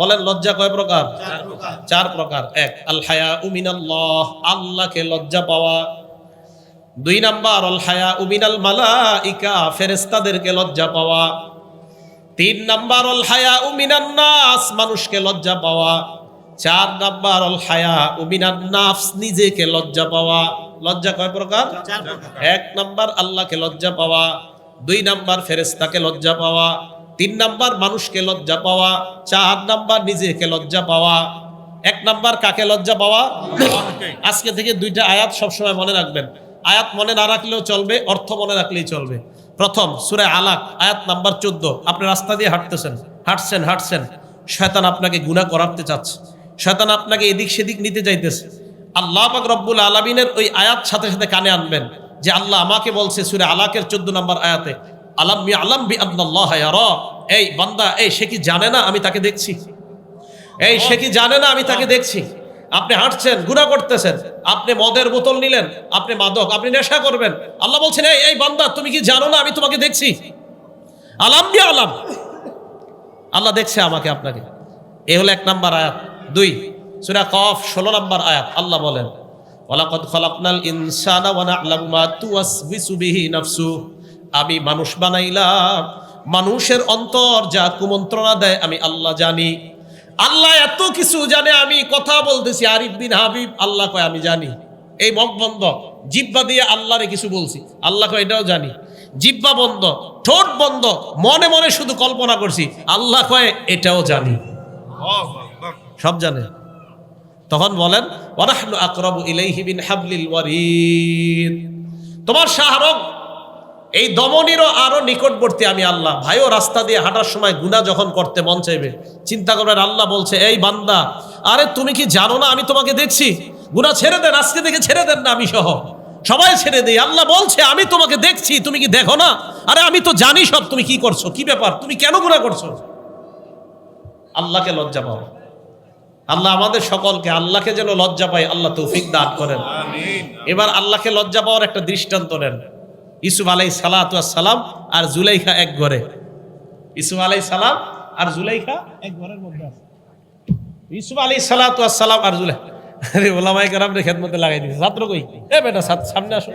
বলেন লজ্জা কয় প্রকার? চার প্রকার। এক আল হায়া উমিনাল্লাহ আল্লাহকে লজ্জা পাওয়া। দুই নাম্বার অল হায়া উমিনাল মালাইকা ফেরেস্তাদেরকে লজ্জা পাওয়া। তিন নাম্বার অল হায়া উমিনান নাস মানুষকে লজ্জা পাওয়া। চার নাম্বার অল হায়া উমিনান নাফস নিজেকে লজ্জা পাওয়া। লজ্জা কয় প্রকার? এক নাম্বার আল্লাহকে লজ্জা পাওয়া। দুই নাম্বার ফেরেস্তাকে লজ্জা পাওয়া। তিন নাম্বার মানুষকে লজ্জা পাওয়া, চার নাম্বার নিজেকে লজ্জা পাওয়া। এক নাম্বার কাকে লজ্জা পাওয়া? আজকে থেকে দুইটা আয়াত সবসময় মনে রাখবেন। আয়াত মনে না রাখলেও চলবে, অর্থ মনে রাখলেই চলবে। প্রথম, সুরে আলাক, আয়াত নাম্বার চোদ্দ। আপনি রাস্তা দিয়ে হাঁটতেছেন, হাঁটছেন হাঁটছেন। শয়তান আপনাকে গুণা করাতে চাচ্ছে। শয়তান আপনাকে এদিক সেদিক নিতে চাইতেছে। আল্লাহ পাক রব্বুল আলমিনের ওই আয়াত সাথে সাথে কানে আনবেন যে আল্লাহ আমাকে বলছে সুরে আলাকের চোদ্দ নম্বর আয়াতে আলাম বি আলাম বি আল্লাহ এই বান্দা, এই সে কি জানে না আমি তাকে দেখছি? এই সে কি জানে না আমি তাকে দেখছি? আপনি হাঁটছেন গুণা করতেছেন, আপনি মদের বোতল নিলেন, আপনি মাদক, আপনি নেশা করবেন। আল্লাহ বলছেন, এই এই বান্দা, তুমি কি জানো না আমি তোমাকে দেখছি? আলাম বি আলাম। আল্লাহ দেখছে আমাকে আপনাকে। এ হলো এক নাম্বার আয়াত। দুই, সুরা কফ, ষোলো নাম্বার আয়াত। আল্লাহ বলেন, ওয়ালাকাদ খলাকনাল ইনসানা ওয়া না'লামু মা তুওয়াসবিসু বিহি নাফসু। আমি মানুষ বানাইলাম, মানুষের অন্তর যা কুমন্ত্রণা দেয় আমি আল্লাহ জানি। আল্লাহ এত কিছু জানে, আমি কথা বলতেছি, আরিফ বিন হাবিব, আল্লাহ কয়, আমি জানি। এই মগ বন্ধ, জিব্বা দিয়ে আল্লাহরে কিছু বলছি, আল্লাহ কয়, এটাও জানি। জিব্বা বন্ধ, ঠোঁট বন্ধ, মনে মনে শুধু কল্পনা করছি, আল্লাহ কয়, এটাও জানি। সব জানে। তখন বলেন আকরাবু ইলাইহি বিন হাবলিল ওয়ারিদ। তোমার শাহরগ এই দমনেরও আরও নিকটবর্তী আমি আল্লাহ। ভাইও রাস্তা দিয়ে হাঁটার সময় গুনাহ যখন করতে মন চাইবে চিন্তা করবেন আল্লাহ বলছে এই বান্দা আরে তুমি কি জানো না আমি তোমাকে দেখছি? গুনাহ ছেড়ে দেন আজকে থেকে ছেড়ে দেন না আমি সহ। সবাই ছেড়ে দেই আল্লাহ বলছে আমি তোমাকে দেখছি তুমি কি দেখো না? আরে আমি তো জানি সব তুমি কি করছ? কি ব্যাপার? তুমি কেন গুনাহ করছ? আল্লাহকে লজ্জা পাও। আল্লাহ আমাদের সকলকে আল্লাহকে যেন লজ্জা পাই আল্লাহ তৌফিক দান করেন। এবার আল্লাহকে লজ্জা পাওয়ার একটা দৃষ্টান্ত নেন। ইসুফ আলাই সালাত সালাম আর জুলাইখা এক ঘরে। ইসুফ আলাই সালাম আর জুলাইখা এক ঘরের মধ্যে আছে। ইসুফ আলাই সালাত সালাম আর জুলাই আরে ওলামাই কারাম রে লাগাই ছাত্র কই? এ বেটা সামনে আসো।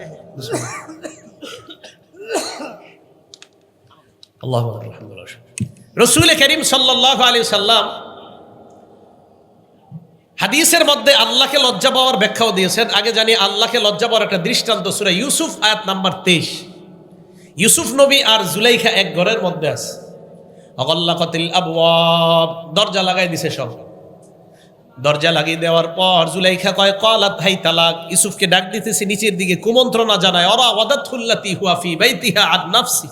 আল্লাহ রসুল করিম সাল্লাহ আলী সাল্লাম হাদিসের মধ্যে আল্লাহকে লজ্জা পাওয়ার ব্যাখ্যাও দিয়েছেন। আগে জানি আল্লাহকে লজ্জা পাওয়ার একটা দৃষ্টান্ত সুরা ইউসুফ, আয়াত নাম্বার তেইশ। ইউসুফ নবী আর জুলাইখা এক ঘরের মধ্যে আছে। অগল্লাকতিল আবওয়াব, দরজা লাগাই দিছে সব। দরজা লাগিয়ে দেওয়ার পর জুলাইখা কয়, কলাত হাই তালাক। ইউসুফকে ডাক দিতেছে, নিচের দিকে কুমন্ত্রণা জানায়, অরা ওয়াদাতুল্লাতি হুয়াফি বাইতিহা আদ নাফসি।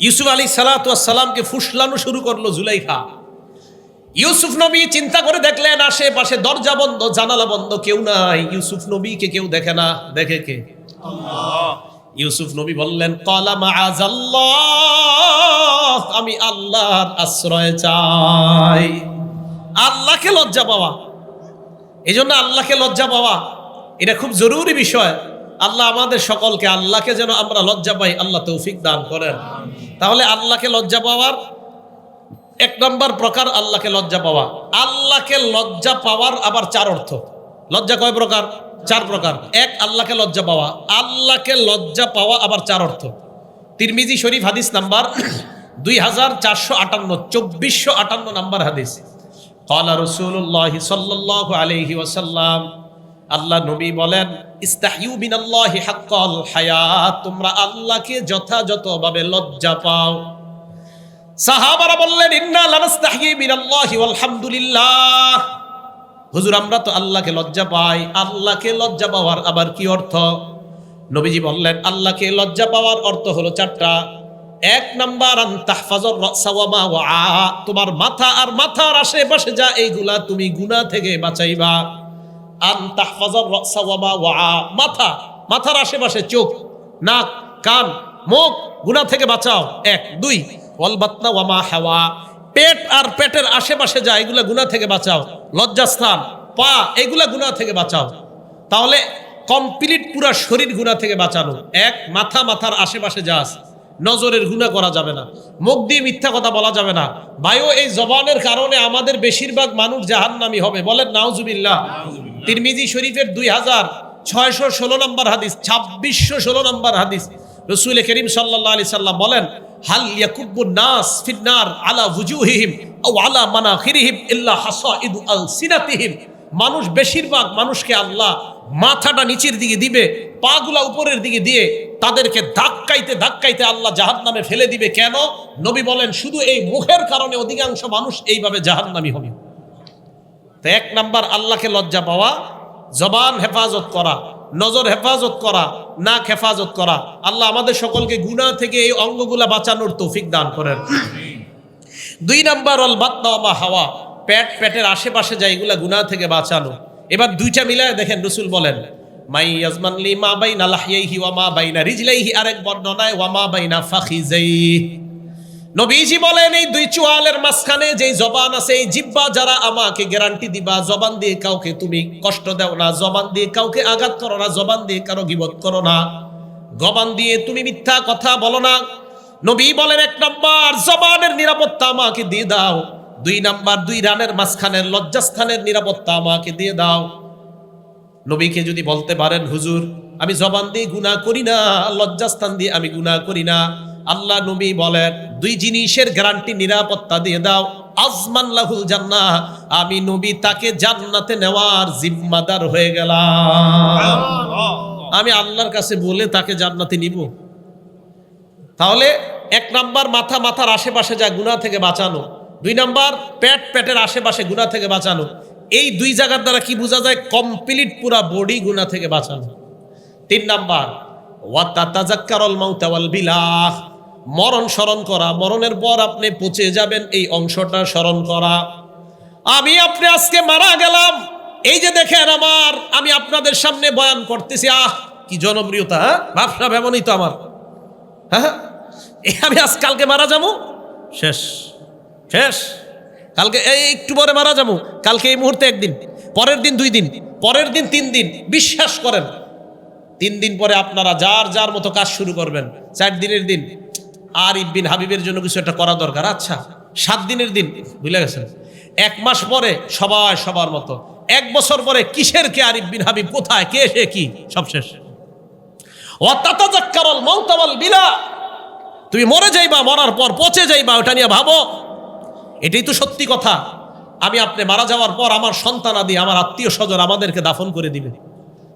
ইউসুফ আলী সালাতামকে ফুসলানো শুরু করল জুলাইখা। ইউসুফ নবী চিন্তা করে দেখলেন আশেপাশে দরজা বন্ধ জানালা বন্ধ কেউ নাই। ইউসুফ নবীকে কেউ দেখে না। দেখে কে? ইউসুফ নবী বললেন কলা মাআযাল্লাহ আমি আল্লাহর আশ্রয় চাই। আল্লাহকে লজ্জা পাওয়া। এই জন্য আল্লাহকে লজ্জা পাওয়া এটা খুব জরুরি বিষয়। আল্লাহ আমাদের সকলকে আল্লাহকে যেন আমরা লজ্জা পাই আল্লাহ তৌফিক দান করেন। তাহলে আল্লাহকে লজ্জা পাওয়ার এক নম্বর প্রকার আল্লাহকে লজ্জা পাওয়া। আল্লাহকে লজ্জা পাওয়ার আবার চার অর্থ। লজ্জা কয় প্রকার? চার প্রকার। এক, আল্লাহকে লজ্জা পাওয়া। আল্লাহকে লজ্জা পাওয়া আবার চার অর্থ। তিরমিজি শরীফ হাদিস নাম্বার দুই হাজার চারশো আটান্ন, চব্বিশশো আটান্ন নাম্বার হাদিস। কলা রসুল্লাহ সাল্লাহ আলহি ওয়াসাল্লাম, আল্লাহ নবী বলেন হায়াত, তোমরা আল্লাহকে যথাযথভাবে লজ্জা পাও। সাহাবারা বললেন, ইন্না লানাস্তাহি বিনাল্লাহি আলহামদুলিল্লাহ হুজুর, আমরা তো আল্লাহকে লজ্জা পাই। আল্লাহকে লজ্জা পাওয়ার আবার কি অর্থ? নবীজি বললেন, আল্লাহকে লজ্জা পাওয়ার অর্থ হলো চারটা। এক নাম্বার তোমার মাথা আর মাথার আশেপাশে যা এইগুলা, তুমি গুনাহ থেকে বাঁচাইবা। মাথা, মাথার আশেপাশে চোখ, নাক, কান, মুখ, গুনাহ থেকে বাঁচাও। এক, দুই ওয়ালবাতনা ওয়ামা হাওয়া। পেট আর পেটের আশেপাশে যা এগুলা গুনাহ থেকে বাঁচাও। লজ্জাস্থান পা এগুলা গুনাহ থেকে বাঁচাও। তাহলে কমপ্লিট পুরা শরীর গুনাহ থেকে বাঁচানো। এক মাথা মাথার আশেপাশে যা আছে নজরের গুণা করা যাবে না। মুখ দিয়ে মিথ্যা কথা বলা যাবে না। বায়ু এই জবানের কারণে আমাদের বেশিরভাগ মানুষ জাহান্নামি হবে। বলেন নাউজুবিল্লাহ। তিরমিজি শরীফের দুই হাজার ছয়শো ষোলো নম্বর হাদিস ছাব্বিশশো ষোলো নম্বর হাদিস। রসুল করিম সাল্লাহ আলি সাল্লাম বলেন হাল ইয়াকুব্বু নাস ফিন্নার আলা ওয়ুজুহিহিম আও আলা মানাখিরিহিম ইল্লা হাসাইদু আলসিনাতিহিম। মানুষ বেশিরভাগ মানুষকে আল্লাহ মাথাটা নিচের দিকে দিবে, পাগুলা উপরের দিকে দিয়ে তাদেরকে ধাক্কাইতে ধাক্কাইতে আল্লাহ জাহান্নামে ফেলে দিবে। কেন? নবী বলেন, শুধু এই মুখের কারণে অধিকাংশ মানুষ এইভাবে জাহান্নামী হবে। তো এক নাম্বার আল্লাহকে লজ্জা পাওয়া, জবান হেফাজত করা। নজর হেফাজত করা, নাক হেফাজত করা। আল্লাহ আমাদের সকলকে গুনাহ থেকে এই অঙ্গগুলা বাঁচানোর তৌফিক দান করেন। দুই নাম্বার অল বাত্মা হাওয়া। পেট, পেটের আশেপাশে যায় এগুলা গুনাহ থেকে বাঁচানো। এবার দুইটা মিলায় দেখেন রসুল বলেন, মাই ইয়াজমানলি মা বাইনা লাহিয়াইহি ওয়া মা বাইনা রিজলাইহি। আরেক বর্ণনায়, ওয়া মা বাইনা ফাখিজাইহি নবীজি বলেন, এই দুই চুয়ালের মাঝখানে যেই জবান আছে, এই জিব্বা যারা আমাকে গ্যারান্টি দিবা, জবান দিয়ে কাউকে তুমি কষ্ট দাও না, জবান দিয়ে কাউকে আঘাত করো না, জবান দিয়ে কারও গিবত করো না। গবান দিয়ে তুমি মিথ্যা কথা বলো না। নবী বলেন, এক নাম্বার, জবানের নিরাপত্তা আমাকে দিয়ে দাও। দুই নাম্বার, দুই রানের মাঝখানের লজ্জাস্থানের নিরাপত্তা আমাকে দিয়ে দাও। নবীকে যদি বলতে পারেন, হুজুর, আমি জবান দিয়ে গুনাহ করি না, লজ্জাস্থান দিয়ে আমি গুনাহ করি না। আল্লাহ নবী বলেন, দুই জিনিসের গ্যারান্টি নিরাপত্তা দিয়ে দাও, আজমান লাহুল জান্নাহ। আমি নবী তাকে জান্নাতে নেওয়ার জিম্মাদার হয়ে গেলাম। আমি আল্লাহর কাছে বলে তাকে জান্নাতে নিব। তাহলে এক নাম্বার মাথা মাথার আশেপাশে যা গুণা থেকে বাঁচানো, দুই নাম্বার পেট পেটের আশেপাশে গুণা থেকে বাঁচানো, এই দুই জায়গার দ্বারা কি বোঝা যায়? কমপ্লিট পুরা বডি গুণা থেকে বাঁচানো। তিন নাম্বার ওয়াতাতাজাক্কারুল মাউতা ওয়াল বিলাহ। মরণ স্মরণ করা, মরণের পর আপনি পচে যাবেন, এই অংশটা স্মরণ করা। আমি আপনি আজকে মারা গেলাম। এই যে দেখেন আমার, আমি আপনাদের সামনে বয়ান করতেছি। আহ, কি জনপ্রিয়তা হ্যাঁ? ভাবসা এমনই তো আমার হ্যাঁ? এই আমি আজ কালকে মারা যাব? শেষ শেষ। কালকে, এই একটু পরে মারা যাব। কালকে এই মুহূর্তে একদিন, পরের দিন দুই দিন, পরের দিন তিন দিন, বিশ্বাস করেন। তিন দিন পরে আপনারা যার যার মতো কাজ শুরু করবেন। চার দিনের দিন আর ইবিন হাবিবের জন্য কিছু একটা করা দরকার। আচ্ছা সাত দিনের দিন, বুঝলে গেছেন? এক মাস পরে সবাই সবার মতো। এক বছর পরে কিসের কে আরিফ বিন হাবিব? কোথায়? কে, সে কি? সব শেষ। অতাতাজাক্কারল মাউতাওয়াল বিলা। তুমি মরে যাইবা, মরার পর পচে যাইবা, ওটা নিয়ে ভাবো। এটাই তো সত্যি কথা। আমি আপনি মারা যাওয়ার পর আমার সন্তান আদি আমার আত্মীয় স্বজন আমাদেরকে দাফন করে দিবে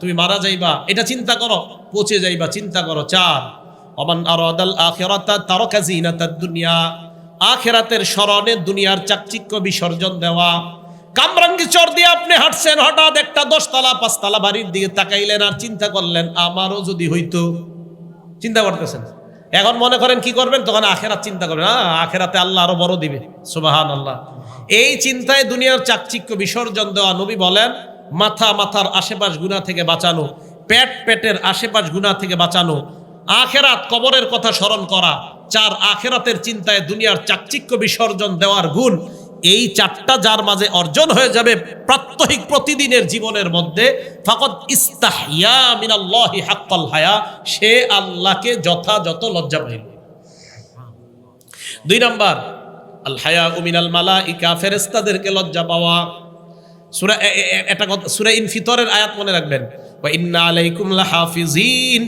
তুমি মারা যাইবা, এটা চিন্তা করো, পচে যাইবা, চিন্তা করো। চার, অমান আরাদাল আখিরাতা তারাকা জিনাতাদ দুনিয়া, আখিরাতের স্মরণে দুনিয়ার চাকচিক্য বিসর্জন দেওয়া। কামরাঙ্গি চর দিয়ে আপনি হাঁটছেন, হঠাৎ একটা দশতলা, পাঁচতলা বাড়ির দিকে তাকাইলেন আর চিন্তা করলেন, আমারও যদি হইতো। চিন্তা করতেছেন? এখন মনে করেন কি করবেন? তখন আখেরাত চিন্তা করবেন হ্যাঁ আখেরাতে আল্লাহ আরও বড় দিবে। সুবাহান আল্লাহ এই চিন্তায় দুনিয়ার চাকচিক্য বিসর্জন দেওয়া নবী বলেন মাথা মাথার আশেপাশ গুণা থেকে বাঁচানো, পেট পেটের আশেপাশ গুণা থেকে বাঁচানো, আখেরাত কবরের কথা স্মরণ করা, চার আখেরাতের চিন্তায় দুনিয়ার চাকচিক্য বিসর্জন দেওয়ার গুণ, এই চারটা যার মাঝে অর্জন হয়ে যাবে প্রাত্যহিক প্রতিদিনের জীবনের মধ্যে ফাকত ইস্তাহিয়া হায়া, সে আল্লাহকে যথাযথ লজ্জা পাইল দুই নাম্বার, আল হায়া উমিনাল মালাইকা, ফেরেশতাদেরকে লজ্জা পাওয়া। সূরা এটা সূরা ইনফিতরের আয়াত মনে রাখবেন।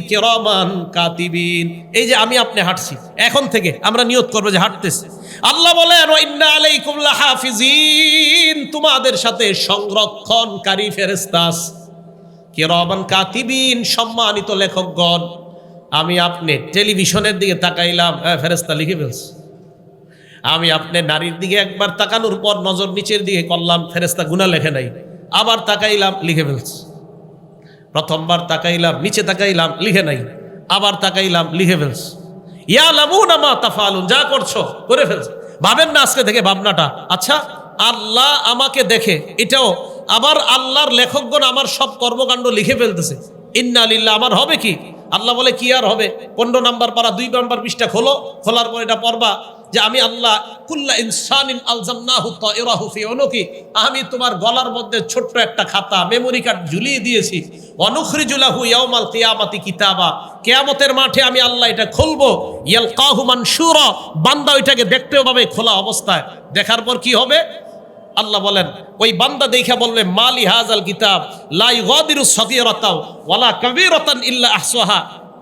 কিরামান কাতিবিন। এই যে আমি হাঁটছি, এখন থেকে আমরা করব যে আল্লাহ বলেন, "ওয়া ইন্না লাহাফিজিন তোমাদের সাথে সংরক্ষণকারী ফেরেশতা আছে। কিরামান কাতিবিন, সম্মানিত লেখকগণ, আমি আপনি টেলিভিশনের দিকে তাকাইলাম হ্যাঁ ফেরেশতা লিখে ফেলছে। আমি আপনি নারীর দিকে একবার তাকানোর পর নজর নিচের দিকে করলাম ফেরেস্তা গুণা লেখে নাই। আবার তাকাইলাম, লিখে ফেলছে। প্রথমবার তাকাইলাম, নিচে তাকাইলাম, লিখে নাই। আবার তাকাইলাম, লিখে ফেলছে। ইয়া লামুনা মা তাফালুন, যা করছ, করে ফেলছে। ভাবেন না আজকে থেকে ভাবনাটা। আচ্ছা আল্লাহ আমাকে দেখে, এটাও আবার আল্লাহর লেখকগণ আমার সব কর্মকাণ্ড লিখে ফেলতেছে। ইন্না লিল্লাহ, আমার হবে কি? আল্লাহ বলে, কি আর হবে? পনেরো নাম্বার পারা দুই নাম্বার পৃষ্ঠা খোলো। খোলার পর এটা পড়বা যে, আমি আল্লাহ কুল্লা ইনসানিন আলজামনাহু তায়রাহু ফি উনুকি। আমি তোমার গলার মধ্যে ছোট্ট একটা খাতা মেমোরি কার্ড ঝুলিয়ে দিয়েছি। অনুখরিজুলাহু ইয়াউমাল কিয়ামাতি কিতাবা। কিয়ামতের মাঠে আমি আল্লাহ এটা খুলবো। ইয়ালকাহু মানশুরা বান্দা ওইটাকে দেখতেও পাবে খোলা অবস্থায়। দেখার পর কি হবে? আল্লাহ বলেন, ওই বান্দা দেখে বলবে, মালি হাজাল কিতাব লাই গদিরু সগীরাতাও, ওয়ালা কবিরতান ইল্লা আহসাহা।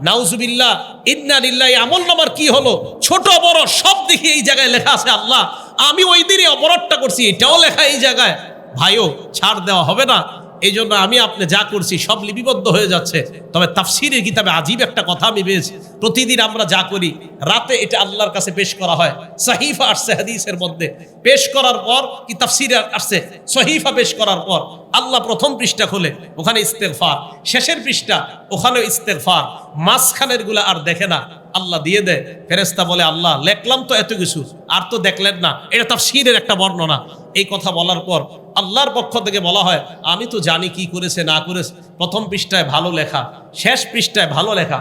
নাউজুবিল্লাহ, ইন্না লিল্লাহি আমল নামার কি হলো? ছোট, বড়, সব দেখি এই জায়গায় লেখা আছে, আল্লাহ, আমি ওই দিনই অপরাধটা করছি। এটাও লেখা এই জায়গায়। ভাইও, ছাড় দেওয়া হবে না। এই জন্য আমি আপনি যা করছি সব লিপিবদ্ধ হয়ে যাচ্ছে। তবে তাফসিরের কিতাবে আজীব একটা কথা আমি পেয়েছি। প্রতিদিন আমরা যা করি, রাতে এটা আল্লাহর কাছে পেশ করা হয়। সাহিফা আসছে হাদিসের মধ্যে। পেশ করার পর কি তাফসির আসছে? সহিফা পেশ করার পর আল্লাহ প্রথম পৃষ্ঠা খোলে, ওখানে ইস্তেগফার। শেষের পৃষ্ঠা, ওখানেও ইস্তেগফার। মাঝখানেরগুলা আর দেখে না। আল্লাহ দিয়ে দেয়। ফেরেস্তা বলে আল্লাহ লেখলাম তো এত কিছু আর তো দেখলেন না। এটা তার শিরের একটা বর্ণনা। এই কথা বলার পর আল্লাহর পক্ষ থেকে বলা হয় আমি তো জানি কি করেছে না করেছে। প্রথম পৃষ্ঠায় ভালো লেখা শেষ পৃষ্ঠায় ভালো লেখা।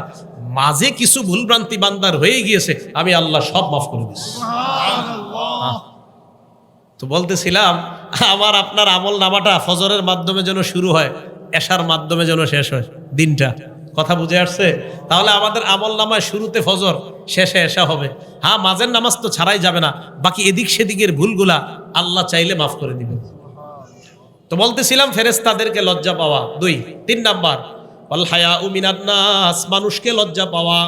মাঝে কিছু ভুলভ্রান্তি বান্দার হয়ে গিয়েছে আমি আল্লাহ সব মাফ করে দিচ্ছি তো বলতেছিলাম আমার আপনার আমল নামাটা ফজরের মাধ্যমে যেন শুরু হয় এশার মাধ্যমে যেন শেষ হয় দিনটা। কথা বুঝে আসছে? তাহলে আমাদের আমল নামায় শুরুতে ফজর, শেষে এসা হবে। হ্যাঁ মাঝের নামাজ তো ছাড়াই যাবে না। বাকি এদিক সেদিকের ভুলগুলা আল্লাহ চাইলে মাফ করে দিবে তো বলতেছিলাম ফেরেস্তাদেরকে লজ্জা পাওয়া। দুই, তিন নাম্বার মানুষকে লজ্জা পাওয়া।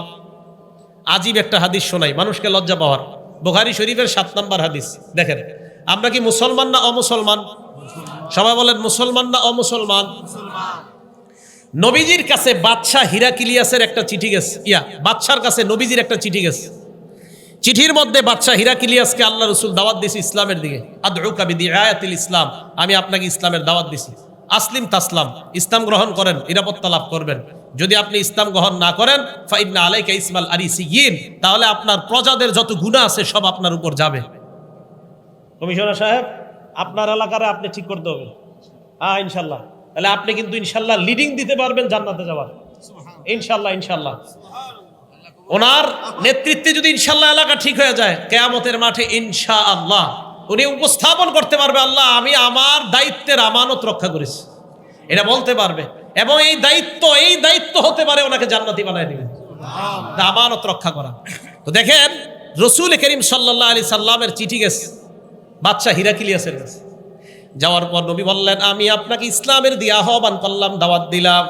আজীব একটা হাদিস শোনাই, মানুষকে লজ্জা পাওয়ার। বোখারি শরীফের সাত নাম্বার হাদিস, দেখেন। আমরা কি মুসলমান না অমুসলমান? সবাই বলেন, মুসলমান না অমুসলমান? নবীজির কাছে বাদশাহ হিরাকিলিয়াসের একটা চিঠি গেছে। ইয়া বাদশার কাছে নবীজির একটা চিঠি গেছে। চিঠির মধ্যে বাদশাহ হিরাকিলিয়াসকে আল্লাহ রসুল দাওয়াত দিয়েছে ইসলামের দিকে। আদরুকা আয়াতিল ইসলাম, আমি আপনাকে ইসলামের দাওয়াত দিছি। আসলিম তাসলাম, ইসলাম গ্রহণ করেন, নিরাপত্তা লাভ করবেন। যদি আপনি ইসলাম গ্রহণ না করেন ফাইবনা আলাইকা ইসমাল আরি সিগিন তাহলে আপনার প্রজাদের যত গুণা আছে সব আপনার উপর যাবে। কমিশনার সাহেব, আপনার এলাকারে আপনি ঠিক করতে হবে। হ্যাঁ ইনশাল্লাহ। তাহলে আপনি কিন্তু ইনশাল্লাহ লিডিং দিতে পারবেন জান্নাতে যাওয়ার। ইনশাল্লাহ ইনশাল্লাহ। ওনার নেতৃত্বে যদি ইনশাল্লাহ এলাকা ঠিক হয়ে যায় কেয়ামতের মাঠে ইনশা আল্লাহ উনি উপস্থাপন করতে পারবে আল্লাহ আমি আমার দায়িত্বের আমানত রক্ষা করেছি। এটা বলতে পারবে। এবং এই দায়িত্ব এই দায়িত্ব হতে পারে ওনাকে জান্নাতি বানায় দিবেন আমানত রক্ষা করা। তো দেখেন রসুল করিম সাল্লাহ আলি সাল্লামের চিঠি গেছে। বাচ্চা হিরাকিলিয়াসের কাছে। যাওয়ার পর নবী বললেন, আমি আপনাকে ইসলামের দিয়ে আহ্বান করলাম, দাওয়াত দিলাম।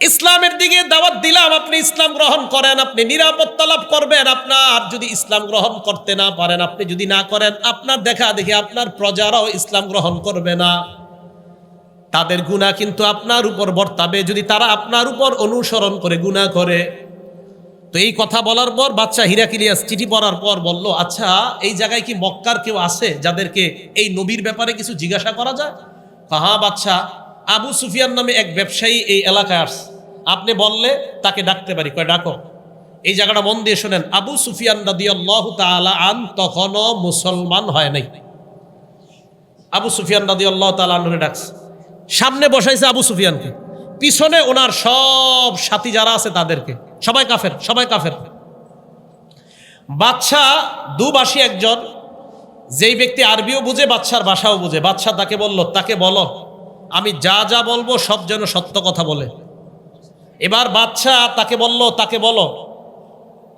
ইসলামের দিকে দাওয়াত দিলাম, আপনি ইসলাম গ্রহণ করেন, আপনি নিরাপত্তা লাভ করবেন। আপনার যদি ইসলাম গ্রহণ করতে না পারেন, আপনি যদি না করেন, আপনার দেখা দেখি আপনার প্রজারাও ইসলাম গ্রহণ করবে না। তাদের গুণা কিন্তু আপনার উপর বর্তাবে। যদি তারা আপনার উপর অনুসরণ করে গুণা করে তো এই কথা বলার পর বাচ্চা হিরাকিলিয়াস চিঠি পড়ার পর বলল আচ্ছা এই জায়গায় কি মক্কার কেউ আছে যাদেরকে এই নবীর ব্যাপারে কিছু জিজ্ঞাসা করা যায়? হ্যাঁ বাচ্চা আবু সুফিয়ান নামে এক ব্যবসায়ী এই এলাকায় আসছে। আপনি বললে তাকে ডাকতে পারি। কয়, ডাকো। এই জায়গাটা মন দিয়ে শোনেন, আবু সুফিয়ান রাদিয়াল্লাহ তাআলা আন তখনও মুসলমান হয় নাই। আবু সুফিয়ান রাদিয়াল্লাহ তালা আনহুরে ডাকছে। সামনে বসাইছে আবু সুফিয়ানকে। পিছনে ওনার সব সাথী যারা আছে তাদেরকে। সবাই কাফের সবাই কাফের। বাচ্চা দুবাসী একজন, যেই ব্যক্তি আরবিও বুঝে বাচ্চার ভাষাও বুঝে। বাচ্চা তাকে বলল, তাকে বলো, আমি যা যা বলব সব যেন সত্য কথা বলে। এবার বাচ্চা তাকে বলল, তাকে বলো,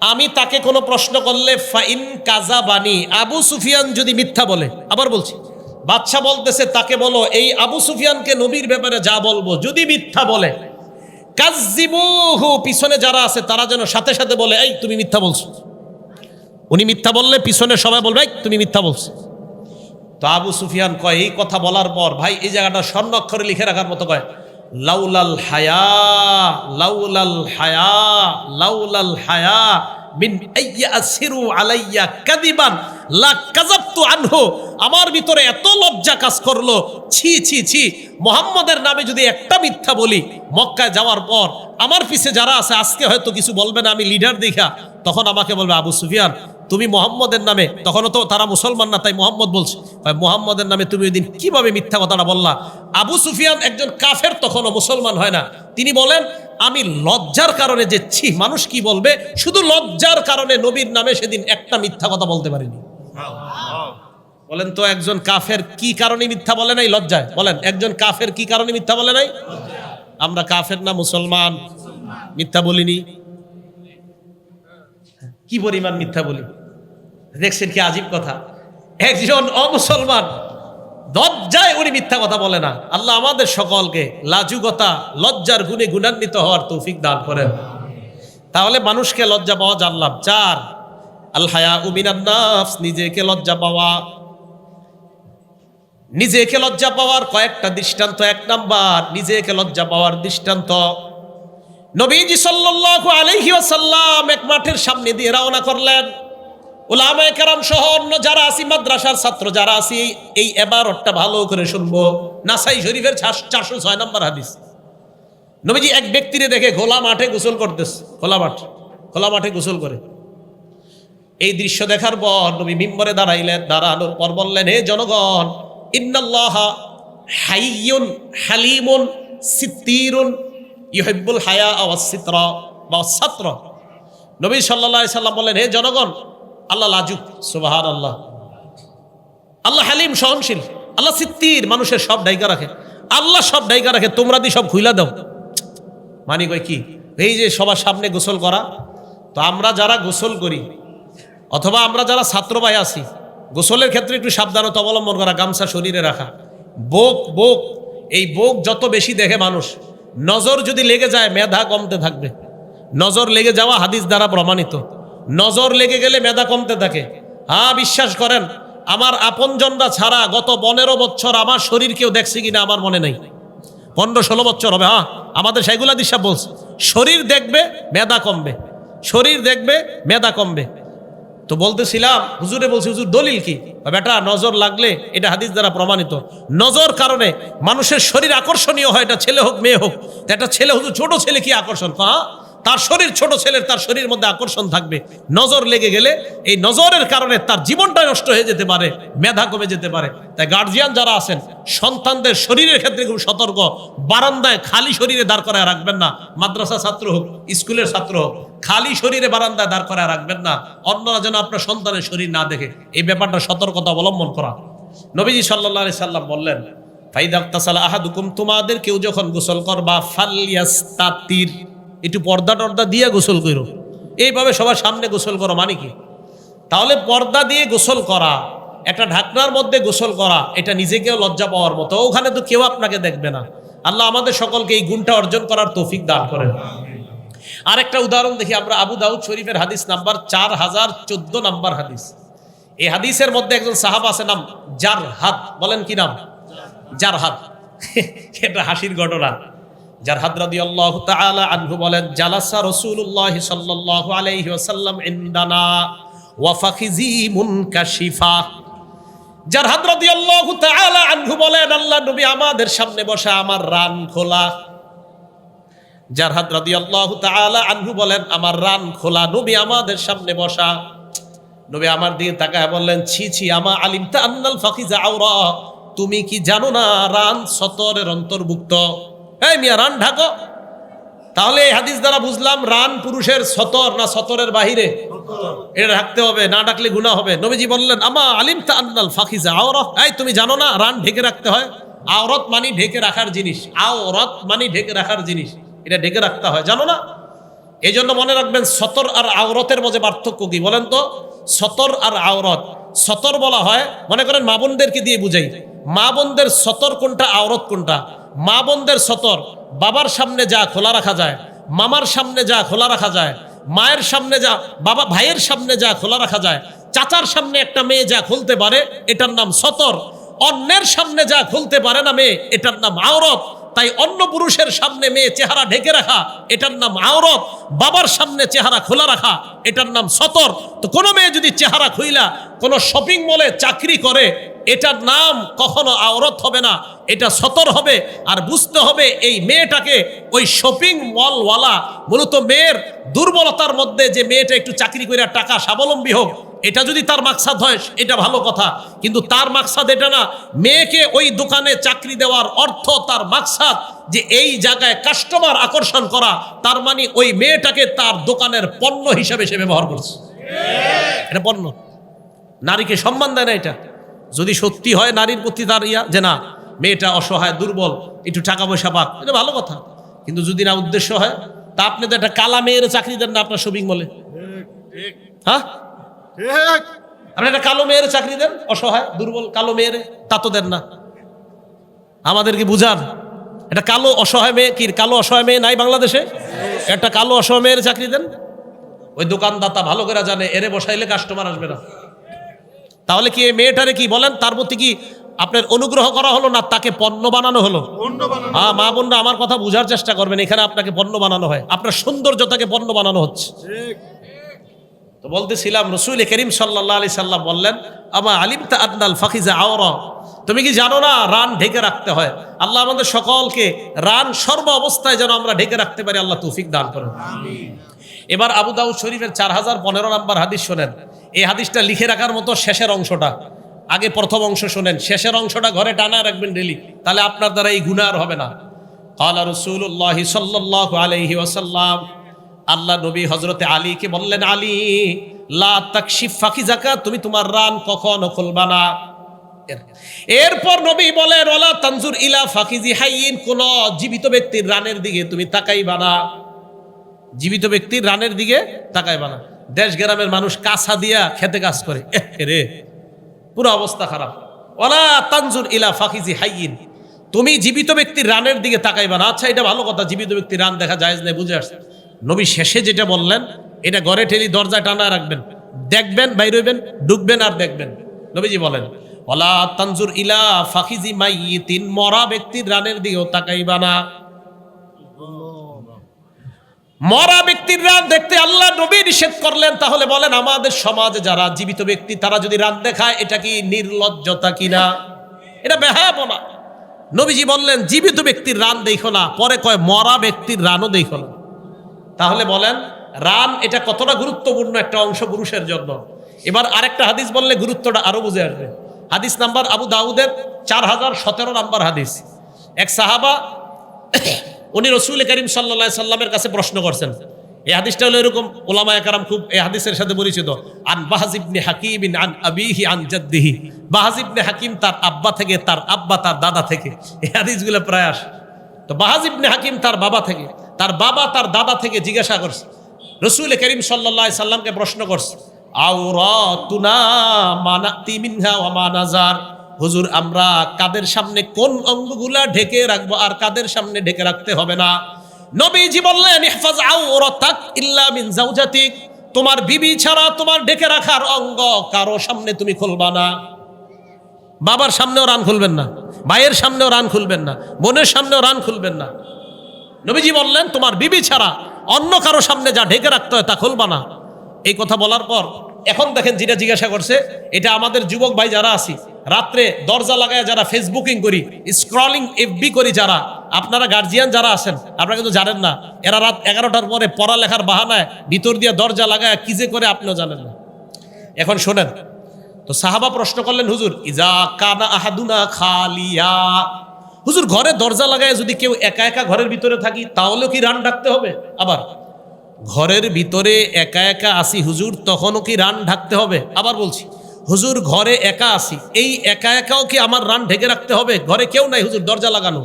আমি তাকে কোনো প্রশ্ন করলে ফাইন কাজা বানি আবু সুফিয়ান যদি মিথ্যা বলে। আবার বলছি। বাচ্চা বলতেছে তাকে বলো এই আবু সুফিয়ানকে নবীর ব্যাপারে যা বলব যদি মিথ্যা বলে। কাজিবুহু পিছনে যারা আছে তারা যেন সাথে সাথে বলে এই তুমি মিথ্যা বলছো। উনি মিথ্যা বললে পিছনে সবাই বলবে "এই, তুমি মিথ্যা বলছো। তো আবু সুফিয়ান কয় এই কথা বলার পর ভাই এই জায়গাটা স্বর্ণ অক্ষরে লিখে রাখার মতো কয় লাউলাল হায়া লাউলাল হায়া লাউলাল হায়া মিন আইয়াসিরু আলাইয়া কাদিবান লা আনহু। আমার ভিতরে এত লজ্জা কাজ করল। ছি ছি ছি। মোহাম্মদের নামে যদি একটা মিথ্যা বলি, মক্কায় যাওয়ার পর আমার পিছে যারা আছে, আজকে হয়তো কিছু বলবে না, আমি লিডার দেখা। তখন আমাকে বলবে আবু সুফিয়ান তুমি মোহাম্মদের নামে, তখনও তো তারা মুসলমান না, তাই মোহাম্মদ বলছে। মোহাম্মদের নামে তুমি ওই দিন কীভাবে মিথ্যা কথাটা বললা? আবু সুফিয়ান একজন কাফের তখনও মুসলমান হয় না। তিনি বলেন, আমি লজ্জার কারণে যে ছি, মানুষ কি বলবে? শুধু লজ্জার কারণে নবীর নামে সেদিন একটা মিথ্যা কথা বলতে পারিনি। বলেন তো, একজন কাফের কি কারণে মিথ্যা বলে নাই লজ্জায়? বলেন, একজন কাফের কি কারণে মিথ্যা বলে নাই? আমরা কাফের না, মুসলমান। মিথ্যা বলিনি। কি পরিমাণ মিথ্যা বলি? দেখছেন কি আজীব কথা? একজন অমুসলমান লজ্জায় উনি মিথ্যা কথা বলে না। আল্লাহ আমাদের সকলকে লাজুকতা, লজ্জার গুণে গুণান্বিত হওয়ার তৌফিক দান করেন। তাহলে মানুষকে লজ্জা পাওয়া জানলাম। চার, আল হায়া উমিনান্নাফস নিজেকে লজ্জা পাওয়া। নিজেকে লজ্জা পাওয়ার কয়েকটা দৃষ্টান্ত, এক নাম্বার, নিজেকে লজ্জা পাওয়ার দৃষ্টান্ত। নবীজি সাল্লাল্লাহু আলাইহি ওয়াসাল্লাম এক মাঠের সামনে দিয়ে রওনা করলেন। ওলামায়ে কেরাম সহ অন্য যারা আছি, মাদ্রাসার ছাত্র যারা আছি, এই- এবারটা ভালো করে শুনব। নাসাই শরীফের চারশো ছয় নম্বর হাদিস। নবীজি এক ব্যক্তিরে দেখে খোলা মাঠে গোসল করতেছে, খোলা মাঠ, খোলা মাঠে গোসল করে। এই দৃশ্য দেখার পর নবী মিম্বরে দাঁড়াইলেন, দাঁড়ানোর পর বললেন, হে জনগণ, ইন্নাল্লাহ হাইয়ুন হালিমুন সিত্তিরুন ইউহিব্বুল হায়া আওয়াস সিত্র বা ছাত্র নবী আলাইহি সাল্লাম বললেন, হে জনগণ আল্লাহ লাজুক সুবাহান আল্লাহ আল্লাহ হালিম, সহনশীল। আল্লাহ সিত্তির মানুষের সব ডাইকা রাখে। আল্লাহ সব ডাইকা রাখে, তোমরা দি সব খুইলা দাও। মানি কই কি? এই যে সবার সামনে গোসল করা, তো আমরা যারা গোসল করি, অথবা আমরা যারা ছাত্র ভাই আছি, গোসলের ক্ষেত্রে একটু সাবধানতা অবলম্বন করা, গামছা শরীরে রাখা। বোক বোক, এই বোক যত বেশি দেখে মানুষ, নজর যদি লেগে যায়, মেধা কমতে থাকবে। নজর লেগে যাওয়া হাদিস দ্বারা প্রমাণিত। নজর লেগে গেলে মেধা কমতে থাকে। হ্যাঁ বিশ্বাস করেন, আমার আপনজনরা ছাড়া গত পনেরো বছর আমার শরীর কেউ দেখছে কিনা আমার মনে নেই। পনেরো ষোলো বছর হবে হ্যাঁ আমাদের সেগুলা দিশা বলছে। শরীর দেখবে, মেধা কমবে। শরীর দেখবে, মেধা কমবে। তো বলতেছিলাম, হুজুরে বলছি, হুজুর, দলিল কি? বেটা, নজর লাগলে এটা হাদিস দ্বারা প্রমাণিত। নজর কারণে মানুষের শরীর আকর্ষণীয় হয়, এটা ছেলে হোক, মেয়ে হোক। একটা ছেলে, হুজুর, ছোট ছেলে কি আকর্ষণ? হ্যাঁ তার শরীর ছোট ছেলের তার শরীর মধ্যে আকর্ষণ থাকবে। নজর লেগে গেলে এই নজরের কারণে তার জীবনটা নষ্ট হয়ে যেতে পারে, মেধা কমে যেতে পারে। তাই গার্জিয়ান যারা আছেন, সন্তানদের শরীরের ক্ষেত্রে খুব সতর্ক। বারান্দায় খালি শরীরে দাঁড় করায় রাখবেন না। মাদ্রাসা ছাত্র হোক, স্কুলের ছাত্র হোক, খালি শরীরে বারান্দায় দাঁড় করায় রাখবেন না। অন্যরা যেন আপনার সন্তানের শরীর না দেখে। এই ব্যাপারটা সতর্কতা অবলম্বন করা। নবীজি সাল্লাহ আলি সাল্লাম বললেন ফাইদাক্তাসাল আহাদুকুম, তোমাদের কেউ যখন গোসল করবা ফালিয়াস্তাতির একটু পর্দা টর্দা দিয়ে গোসল করো। এইভাবে সবার সামনে গোসল করো মানে কি? তাহলে পর্দা দিয়ে গোসল করা, একটা ঢাকনার মধ্যে গোসল করা, এটা নিজেকেও লজ্জা পাওয়ার মতো। ওখানে তো কেউ আপনাকে দেখবে না। আল্লাহ আমাদের সকলকে এই গুণটা অর্জন করার তৌফিক দান করেন। আরেকটা উদাহরণ দেখি আমরা, আবু দাউদ শরীফের হাদিস নাম্বার চার হাজার চোদ্দ নাম্বার হাদিস। এই হাদিসের মধ্যে একজন সাহাব আছে, নাম জার হাত বলেন কি নাম? জার হাত এটা হাসির ঘটনা। বলেন ইনদানা বলেন, আল্লাহ আমাদের সামনে বসা আমার রান খোলা। যার হাত রাদিয়াল্লাহু তাআলা আনহু বলেন, আমার রান খোলা, নবী আমাদের সামনে বসা। নবী আমার দিকে তাকায় বললেন, ছি ছি, আমা আলিমতা আন্নাল ফাকিজা আওরা, তুমি কি জানো না রান সতরের অন্তর্ভুক্ত? এই মিয়া, রান ঢাকো। তাহলে এই হাদিস দ্বারা বুঝলাম, রান পুরুষের সতর না সতরের বাহিরে? এটা রাখতে হবে, না ডাকলে গুণা হবে। নবীজি বললেন, আমা আলিমতা আন্নাল ফাকিজা আওরা এই তুমি জানো না, রান ঢেকে রাখতে হয়। আওরত মানি ঢেকে রাখার জিনিস। আওরত মানি ঢেকে রাখার জিনিস। এটা ঢেকে রাখতে হয়, জানো না? এই জন্য মনে রাখবেন, সতর আর আওরতের মধ্যে পার্থক্য কি? বলেন তো, সতর আর আওরত। সতর বলা হয়, মনে করেন মা বোনদেরকে দিয়ে বুঝাই। মা বোনদের সতর কোনটা, আওরত কোনটা? মা বোনদের সতর, বাবার সামনে যা খোলা রাখা যায়, মামার সামনে যা খোলা রাখা যায়, মায়ের সামনে যা, বাবা, ভাইয়ের সামনে যা খোলা রাখা যায়, চাচার সামনে একটা মেয়ে যা খুলতে পারে, এটার নাম সতর, অন্যের সামনে যা খুলতে পারে না মেয়ে, এটার নাম আওরত। তাই অন্য পুরুষের সামনে মেয়ে চেহারা ঢেকে রাখা, এটার নাম আওরত। বাবার সামনে চেহারা খোলা রাখা, এটার নাম সতর। তো কোনো মেয়ে যদি চেহারা খুইলা, কোনো শপিং মলে চাকরি করে, এটার নাম কখনো আওরত হবে না, এটা সতর হবে। আর বুঝতে হবে এই মেয়েটাকে ওই শপিং মলওয়ালা, মূলত মেয়ের দুর্বলতার মধ্যে যে মেয়েটা একটু চাকরি করে টাকা স্বাবলম্বী হোক এটা যদি তার মাকসাদ হয় এটা ভালো কথা। কিন্তু তার মাকসাদ এটা না মেয়েকে ওই দোকানে চাকরি দেওয়ার অর্থ তার মাকসাদ যে এই জায়গায় কাস্টমার আকর্ষণ করা তার মানে ওই মেয়েটাকে তার দোকানের পণ্য হিসাবে সে ব্যবহার করছে। এটা পণ্য। নারীকে সম্মান দেয় না এটা। যদি সত্যি হয় নারীর প্রতি তার ইয়া যে না মেয়েটা অসহায় দুর্বল একটু টাকা পয়সা পাক এটা ভালো কথা। কিন্তু যদি না উদ্দেশ্য হয় তা আপনি তো একটা কালা মেয়ের চাকরি দেন না আপনার শপিং মলে। হ্যাঁ? আপনি একটা কালো মেয়ের চাকরি দেন অসহায় দুর্বল কালো মেয়ের তা তো দেন না। আমাদেরকে বুঝান একটা কালো অসহায় মেয়ে কি কালো অসহায় মেয়ে নাই বাংলাদেশে? একটা কালো অসহায় মেয়ের চাকরি দেন। ওই দোকানদাতা ভালো করে জানে এরে বসাইলে কাস্টমার আসবে না। তাহলে কি এই মেয়েটারে কি বলেন তার প্রতি কি আপনার অনুগ্রহ করা হলো না তাকে পণ্য বানানো হলো? হ্যাঁ মা বোনরা আমার কথা বোঝার চেষ্টা করবেন এখানে আপনাকে পণ্য বানানো হয়। আপনার সৌন্দর্যতাকে পণ্য বানানো হচ্ছে। তো বলতেছিলাম রসুল করিম সাল্লাহ আলি সাল্লাম বললেন আমা আলিম তা আদনাল ফাকিজা আওরা? তুমি কি জানো না রান ঢেকে রাখতে হয়। আল্লাহ আমাদের সকলকে রান সর্ব অবস্থায় যেন আমরা ঢেকে রাখতে পারি আল্লাহ তৌফিক দান করেন। এবার আবু দাউদ শরীফের চার হাজার পনেরো নাম্বার হাদিস শোনেন। এই হাদিসটা লিখে রাখার মতো শেষের অংশটা। আগে প্রথম অংশ শোনেন শেষের অংশটা ঘরে টানা রাখবেন ডেলি তাহলে আপনার দ্বারা এই গুনার হবে না। কালা রসুল্লাহ সাল্লাহ আলহি ওসাল্লাম আল্লাহ নবী হজরতে আলীকে বললেন, আলী, লা তাকশিফ ফাকি জাকা তুমি তোমার রান কখনো খুলবা না। এরপর নবী বলেন ওলা তানজুর ইলা ফাকিজি হাইন কোন জীবিত ব্যক্তির রানের দিকে তুমি তাকাইবা না। জীবিত ব্যক্তির রানের দিকে তাকাইবা না। দেশ গ্রামের মানুষ কাছা দিয়া খেতে কাজ করে। রে, পুরো অবস্থা খারাপ। ওলা তানজুর ইলা ফাকিজি হাইয়িন, তুমি জীবিত ব্যক্তির রানের দিকে তাকাইবা না। আচ্ছা এটা ভালো কথা, জীবিত ব্যক্তির রান দেখা যায় বুঝে আসছে। নবী শেষে যেটা বললেন, এটা ঘরে ঠেলি দরজা টানা রাখবেন, দেখবেন, বাইর হইবেন, ঢুকবেন আর দেখবেন। নবীজি বলেন, ওলা তানজুর ইলা ফাকিজি মাইয়িতিন, মরা ব্যক্তির রানের দিকেও তাকাইবা না। মরা ব্যক্তির রান দেখতে আল্লাহ নবী নিষেধ করলেন, তাহলে বলেন আমাদের সমাজে যারা জীবিত ব্যক্তি, তারা যদি রান দেখায়, এটা কি নির্লজ্জতা কিনা? এটা বেহায়াপনা। নবীজি বললেন, জীবিত ব্যক্তির রান দেখো না, পরে কয় মরা ব্যক্তির রানও দেখো না। তাহলে বলেন রান এটা কতটা গুরুত্বপূর্ণ একটা অংশ পুরুষের জন্য? এবার আরেকটা হাদিস বললে গুরুত্বটা আরও বুঝে আসবে। হাদিস নাম্বার আবু দাউদের চার হাজার সতেরো নাম্বার হাদিস। এক সাহাবা, উনি রসুল করিম সাল্লা সাল্লামের কাছে প্রশ্ন করছেন। এই হাদিসটা হলো এরকম ওলামা একরাম খুব এই হাদিসের সাথে পরিচিত। আন বাহাজিবনে হাকিম ইন আন আবিহি আন জাদ্দিহি। বাহাজিবনে হাকিম তার আব্বা থেকে, তার আব্বা তার দাদা থেকে। এই হাদিসগুলো প্রায় আসে। তো বাহাজিবনে হাকিম তার বাবা থেকে। তার বাবা তার দাদা থেকে জিজ্ঞাসা করছে। রসুল করিম সাল্লাহ সাল্লামকে প্রশ্ন করছে হুজুর, আমরা কাদের সামনে কোন অঙ্গগুলা ঢেকে রাখব আর কাদের সামনে ঢেকে রাখতে হবে না? নবীজি বললেন তোমার বিবি ছাড়া তোমার ঢেকে রাখার অঙ্গ কারও সামনে তুমি খুলবা না। বাবার সামনেও রান খুলবেন না, ভাইয়ের সামনেও রান খুলবেন না, বোনের সামনেও রান খুলবেন না। নবীজি বললেন, তোমার বিবি ছাড়া অন্য কারও সামনে যা ঢেকে রাখতে হয় তা খুলবা না। এই কথা বলার পর এখন দেখেন যেটা জিজ্ঞাসা করছে, এটা আমাদের যুবক ভাই যারা আছি, রাত্রে দরজা লাগায় যারা ফেসবুকিং করি, স্ক্রলিং এফবি করি যারা, আপনারা গার্জিয়ান যারা আছেন, আপনারা কিন্তু জানেন না, এরা রাত এগারোটার পরে পড়ালেখার বাহানায় ভিতর দিয়ে দরজা লাগায় কি যে করে আপনিও জানেন না। এখন শোনেন, তো সাহাবা প্রশ্ন করলেন, হুজুর, ইজা কানা আহাদুনা খালিয়া? হুজুর, ঘরে দরজা লাগায় যদি কেউ একা একা ঘরের ভিতরে থাকি তাহলেও কি রান ডাকতে হবে? আবার, ঘরের ভিতরে একা একা আসি হুজুর, তখনও কি রান ঢাকতে হবে? আবার বলছি, হুজুর, ঘরে একা আসি, এই একা একাও কি আমার রান ঢেকে রাখতে হবে? ঘরে কেউ নাই হুজুর, দরজা লাগানো।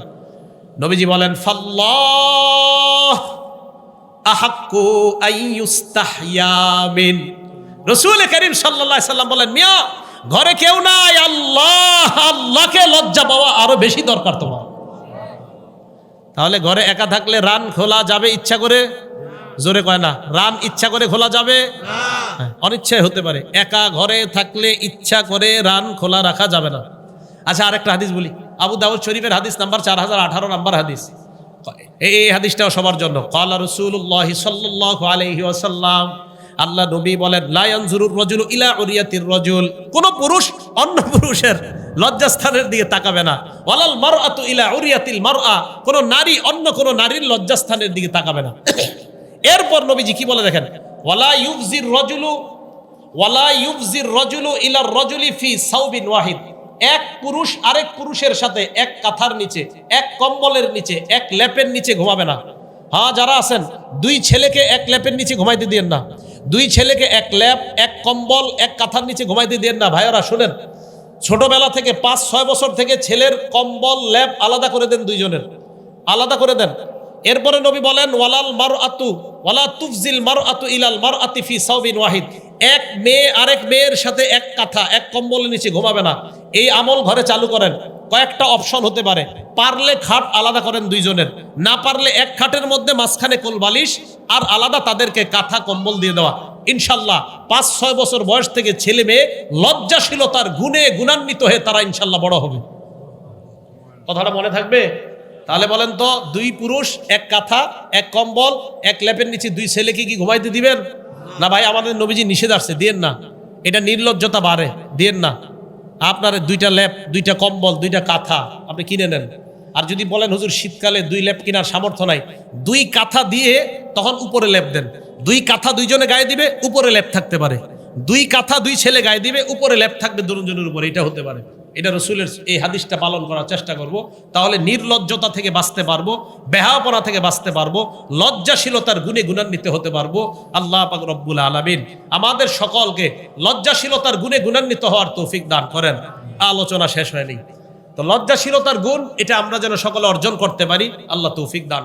নবীজি বলেন, ফাল্লাহ রসুল করিম আলাইহি সাল্লাম বলেন, মিয়া ঘরে কেউ নাই আল্লাহ আল্লাহকে লজ্জা পাওয়া আরও বেশি দরকার তোমার। তাহলে ঘরে একা থাকলে রান খোলা যাবে ইচ্ছা করে? জোরে কয় না রান ইচ্ছা করে খোলা যাবে? হ্যাঁ, অনিচ্ছায় হতে পারে। একা ঘরে থাকলে ইচ্ছা করে রান খোলা রাখা যাবে না। আচ্ছা আরেকটা হাদিস বলি। আবু দাউদ শরীফের হাদিস নাম্বার চার হাজার আঠারো নাম্বার হাদিস। এই হাদিসটাও সবার জন্য। কালা রসুল্লাহ সাল্লাহ আলহি ওয়াসাল্লাম আল্লাহ নবী বলেন লায়ানজুরুর রজুল ইলা উরিয়াতির রজুল। কোন পুরুষ অন্য পুরুষের লজ্জাস্থানের দিকে তাকাবে না। ওয়ালাল মারআতু ইলা উরিয়াতিল মারআ। কোন নারী অন্য কোন নারীর লজ্জাস্থানের দিকে তাকাবে না। এরপর নবীজি কি বলে দেখেন, ওয়ালা ইউফজির রজুলু, ওয়ালা ইউফজির রজুলু ইলার রজুলি ফি সাউবিন ওয়াহিদ। এক পুরুষ আরেক পুরুষের সাথে এক কাঁথার নিচে, এক কম্বলের নিচে, এক লেপের নিচে ঘুমাবে না। হ্যাঁ যারা আছেন, দুই ছেলেকে এক লেপের নিচে ঘুমাইতে দিয়েন না। দুই ছেলেকে এক ল্যাপ, এক কম্বল, এক কাঁথার নিচে ঘুমাইতে দেন না। ভাইয়েরা, শোনেন, ছোটবেলা থেকে পাঁচ, ছয় বছর থেকে ছেলের কম্বল, ল্যাপ আলাদা করে দেন দুইজনের। আলাদা করে দেন। এরপরে নবী বলেন, ওয়ালাল মার আতু ওয়ালা তুফজিল মার আতু ইলাল মার আতিফি সাউবিন ওয়াহিদ। এক মেয়ে আরেক মেয়ের সাথে এক কাঁথা, এক কম্বলের নিচে ঘুমাবে না। এই আমল ঘরে চালু করেন। কয়েকটা অপশন হতে পারে। পারলে খাট আলাদা করেন দুইজনের। না পারলে এক খাটের মধ্যে মাঝখানে কোল বালিশ আর আলাদা তাদেরকে কাঁথা, কম্বল দিয়ে দেওয়া। ইনশাল্লাহ পাঁচ, ছয় বছর বয়স থেকে ছেলে মেয়ে লজ্জাশীলতার গুণে গুণান্বিত হয়ে তারা ইনশাল্লাহ বড় হবে। কথাটা মনে থাকবে? তাহলে বলেন তো, দুই পুরুষ, এক কাঁথা, এক কম্বল, এক ল্যাপের নিচে দুই ছেলেকে কি ঘুমাইতে দিবেন? না ভাই, আমাদের নবীজি নিষেধ আসছে, দিয়েন না। এটা নির্লজ্জতা বাড়ে, দিয়েন না। আপনার দুইটা লেপ, দুইটা কম্বল, দুইটা কাঁথা আপনি কিনে নেন। আর যদি বলেন, হুজুর, শীতকালে দুই লেপ কেনার সামর্থ্য নাই। দুই কাঁথা দিয়ে তখন উপরে লেপ দেন। দুই কাঁথা দুইজনে গায়ে দিবে, উপরে লেপ থাকতে পারে। দুই কাঁথা দুই ছেলে গায়ে দিবে, উপরে লেপ থাকবে দুজনের উপরে, এটা হতে পারে। এটা রসুলের এই হাদিসটা পালন করার চেষ্টা করব। তাহলে নির্লজ্জতা থেকে বাঁচতে পারব বেহাপনা থেকে বাঁচতে পারব, লজ্জাশীলতার গুণে গুণান্বিত হতে পারব। আল্লাহ পাক রব্বুল আলমিন আমাদের সকলকে লজ্জাশীলতার গুণে গুণান্বিত হওয়ার তৌফিক দান করেন। আলোচনা শেষ হয়নি। তো লজ্জাশীলতার গুণ, এটা আমরা যেন সকলে অর্জন করতে পারি, আল্লাহ তৌফিক দান